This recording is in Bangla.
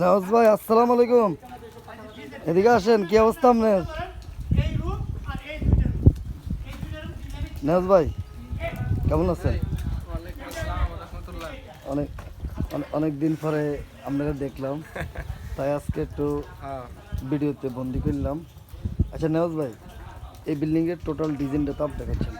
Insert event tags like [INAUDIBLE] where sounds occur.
নওয়াজ ভাই আসসালামু আলাইকুম। এদিকে আসেন কি অবস্থা আপনার? নওয়াজ ভাই কেমন আছেন? অনেক- অনেক দিন পরে আপনারা দেখলাম। [LAUGHS] তাই আজকে একটু ভিডিওতে বন্দি করলাম। আচ্ছা নেওয়াজ ভাই এই বিল্ডিংয়ের টোটাল ডিজাইনটা তো আপনি দেখাচ্ছেন।